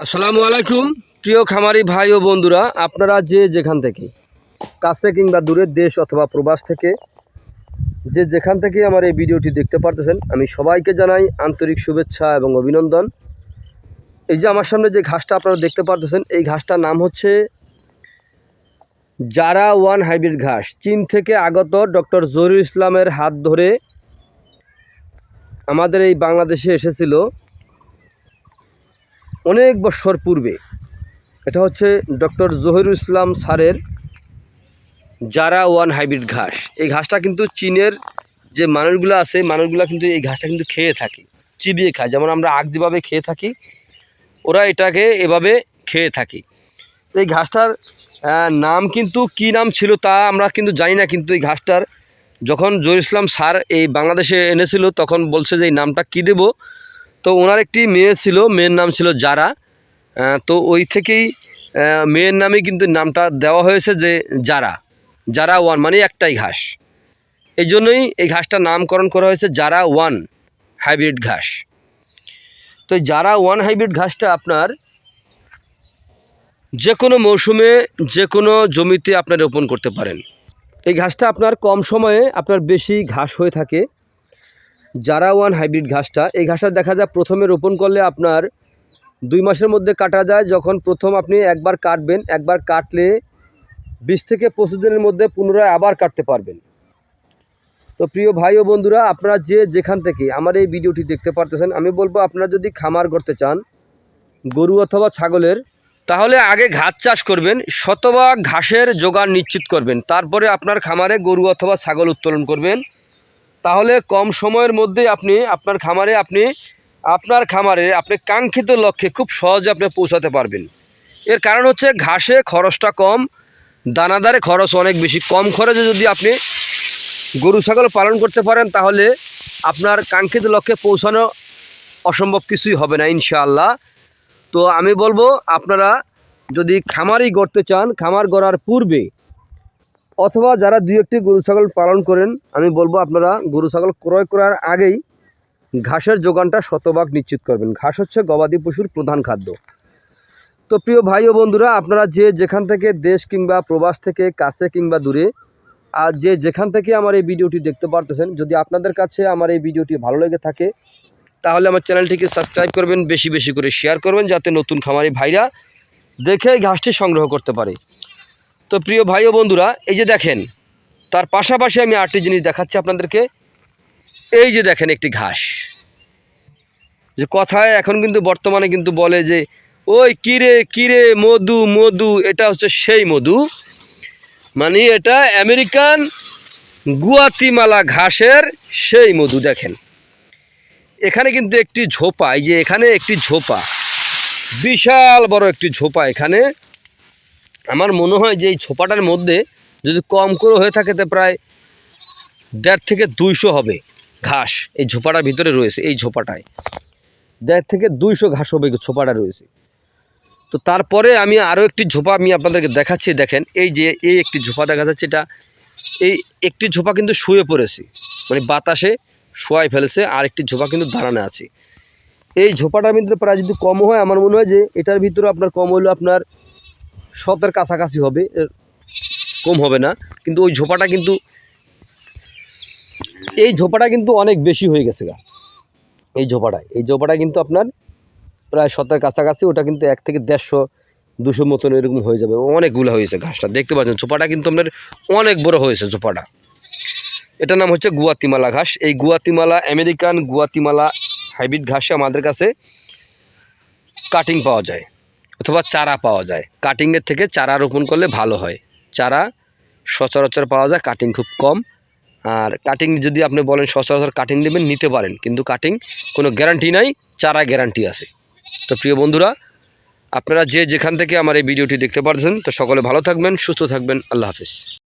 আসসালামু আলাইকুম। প্রিয় খামারি ভাই ও বন্ধুরা, আপনারা যে যেখান থেকে, কাছে কিংবা দূরের দেশ অথবা প্রবাস থেকে, যে যেখান থেকে আমার এই ভিডিওটি দেখতে পারতেছেন, আমি সবাইকে জানাই আন্তরিক শুভেচ্ছা এবং অভিনন্দন। এই যে আমার সামনে যে ঘাসটা আপনারা দেখতে পারতেছেন, এই ঘাসটার নাম হচ্ছে জারা ওয়ান হাইব্রিড ঘাস। চীন থেকে আগত ডক্টর জহিরুল ইসলামের হাত ধরে আমাদের এই বাংলাদেশে এসেছিল অনেক বছর পূর্বে, এটা হচ্ছে ডক্টর জহিরুল ইসলাম স্যারের জারা ওয়ান হাইব্রিড ঘাস। এই ঘাসটা কিন্তু চীনের যে মানুষগুলো আছে, মানুষগুলো কিন্তু এই ঘাসটা কিন্তু খেয়ে থাকে, চিবিয়ে খায়। যেমন আমরা আগ যেভাবে খেয়ে থাকি, ওরা এটাকে এভাবে খেয়ে থাকি। এই ঘাসটার নাম কিন্তু কি নাম ছিল তা আমরা কিন্তু জানি না, কিন্তু এই ঘাসটার যখন জহির ইসলাম স্যার এই বাংলাদেশে এনেছিল, তখন বলছে যে এই নামটা কী দেবো? তো ওনার একটি মেয়ে ছিল, মেয়ের নাম ছিল জারা। তো ওই থেকেই মেয়ের নামে কিন্তু নামটা দেওয়া হয়েছে যে জারা। জারা ওয়ান মানে একটাই ঘাস। এই জন্যই এই ঘাসটার নামকরণ করা হয়েছে জারা ওয়ান হাইব্রিড ঘাস। তো জারা ওয়ান হাইব্রিড ঘাসটা আপনার যে কোনো মৌসুমে, যে কোনো জমিতে আপনার রোপণ করতে পারেন। এই ঘাসটা আপনার কম সময়ে আপনার বেশি ঘাস হয়ে থাকে। জারা ওয়ান হাইব্রিড ঘাসটা। এই ঘাসটা দেখা যায় প্রথমে রোপণ করলে আপনার দুই মাসের মধ্যে কাটা যায়। যখন প্রথম আপনি একবার কাটবেন, একবার কাটলে বিশ থেকে পঁচিশ দিনের মধ্যে পুনরায় আবার কাটতে পারবেন। তো প্রিয় ভাই ও বন্ধুরা, আপনারা যে যেখান থেকে আমার এই ভিডিওটি দেখতে পারতেছেন, আমি বলব আপনারা যদি খামার করতে চান, গরু অথবা ছাগলের, তাহলে আগে ঘাস চাষ করবেন, শতভাগ ঘাসের যোগান নিশ্চিত করবেন। তারপরে আপনার খামারে গরু অথবা ছাগল উত্তোলন করবেন। তাহলে কম সময়ের মধ্যে আপনি আপনার খামারে আপনি, আপনার খামারে আপনি কাঙ্ক্ষিত লক্ষ্যে খুব সহজে আপনি পৌঁছাতে পারবেন। এর কারণ হচ্ছে ঘাসে খরচটা কম, দানাদারে খরচ অনেক বেশি। কম খরচে যদি আপনি গরু, ছাগল পালন করতে পারেন, তাহলে আপনার কাঙ্ক্ষিত লক্ষ্যে পৌঁছানো অসম্ভব কিছুই হবে না, ইনশাআল্লাহ। তো আমি বলব, আপনারা যদি খামারই গড়তে চান, খামার গড়ার পূর্বে অথবা যারা দুই একটি গরু ছাগল পালন করেন, আমি বলব আপনারা গরু ছাগল ক্রয় করার আগেই ঘাসের যোগানটা শতভাগ নিশ্চিত করবেন। ঘাস হচ্ছে গবাদি পশুর প্রধান খাদ্য। তো প্রিয় ভাই ও বন্ধুরা, আপনারা যে যেখান থেকে দেশ কিংবা প্রবাস থেকে, কাছে কিংবা দূরে, আর যে যেখান থেকে আমার এই ভিডিওটি দেখতে পারতেছেন, যদি আপনাদের কাছে আমার এই ভিডিওটি ভালো লেগে থাকে, তাহলে আমার চ্যানেলটিকে সাবস্ক্রাইব করবেন, বেশি বেশি করে শেয়ার করবেন, যাতে নতুন খামারি ভাইরা দেখে ঘাসটি সংগ্রহ করতে পারে। তো প্রিয় ভাই ও বন্ধুরা, এই যে দেখেন, তার পাশাপাশি আমি আটটি জিনিস দেখাচ্ছি আপনাদেরকে। এই যে দেখেন একটি ঘাস। যে কথায় এখন কিন্তু বর্তমানে কিন্তু বলে যে, ওই কিরে কিরে মধু মধু, এটা হচ্ছে সেই মধু। মানে এটা আমেরিকান গুয়াতিমালা ঘাসের সেই মধু, দেখেন। এখানে কিন্তু একটি ঝোপা, এই যে এখানে একটি ঝোপা। বিশাল বড় একটি ঝোপা এখানে। আমার মনে হয় যে এই ঝোপাটার মধ্যে যদি কম করে হয়ে থাকে তো প্রায় দেড় থেকে দুইশো হবে ঘাস এই ঝোপাটার ভিতরে রয়েছে, এই ঝোপাটায়। দেড় থেকে দুইশো ঘাস হবে ঝোপাটা রয়েছে। তো তারপরে আমি আরও একটি ঝোপা আমি আপনাদেরকে দেখাচ্ছি, দেখেন, এই যে এই একটি ঝোপা দেখা যাচ্ছে, এটা এই একটি ঝোপা কিন্তু শুয়ে পড়েছে মানে বাতাসে শোয়াই ফেলেছে আর একটি ঝোপা কিন্তু দাঁড়ানো আছে। এই ঝোপাটার ভিতরে প্রায় যদি কম হয়, আমার মনে হয় যে এটার ভিতরে আপনার কম হলেও আপনার শতের কাছাকাছি হবে কম হবে না, কিন্তু ওই ঝোপাটা কিন্তু, এই ঝোপাটা কিন্তু অনেক বেশি হয়ে গেছে গা। এই ঝোপাটায়, এই ঝোপাটা কিন্তু আপনার প্রায় শতের কাছাকাছি, ওটা কিন্তু এক থেকে দেড়শো, দুশো মতন এরকম হয়ে যাবে, অনেকগুলো হয়েছে ঘাসটা, দেখতে পাচ্ছেন, ঝোপাটা কিন্তু আপনার অনেক বড় হয়েছে ঝোপাটা। এটার নাম হচ্ছে গুয়াতিমালা ঘাস, এই গুয়াতিমালা আমেরিকান গুয়াতিমালা হাইব্রিড ঘাসে আমাদের কাছে কাটিং পাওয়া যায়। অথবা চারা পাওয়া যায়। কাটিংয়ের থেকে চারা রোপণ করলে ভালো হয়। চারা সচরাচর পাওয়া যায় কাটিং খুব কম। আর কাটিং যদি আপনি বলেন সচরাচর কাটিং নেবেন, নিতে পারেন। কিন্তু কাটিং কোনো গ্যারান্টি নাই, চারা গ্যারান্টি আছে। তো প্রিয় বন্ধুরা, আপনারা যে যেখান থেকে আমার এই ভিডিওটি দেখতে পারছেন, তো সকলে ভালো থাকবেন, সুস্থ থাকবেন, আল্লাহ হাফিজ।